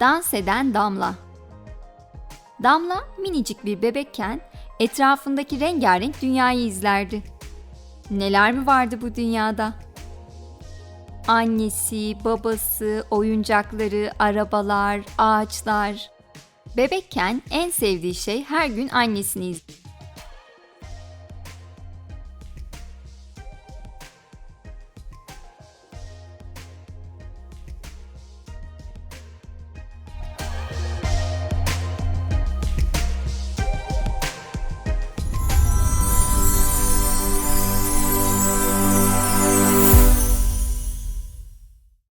Dans eden Damla Damla minicik bir bebekken etrafındaki rengarenk dünyayı izlerdi. Neler mi vardı bu dünyada? Annesi, babası, oyuncakları, arabalar, ağaçlar. Bebekken en sevdiği şey her gün annesini izlemek.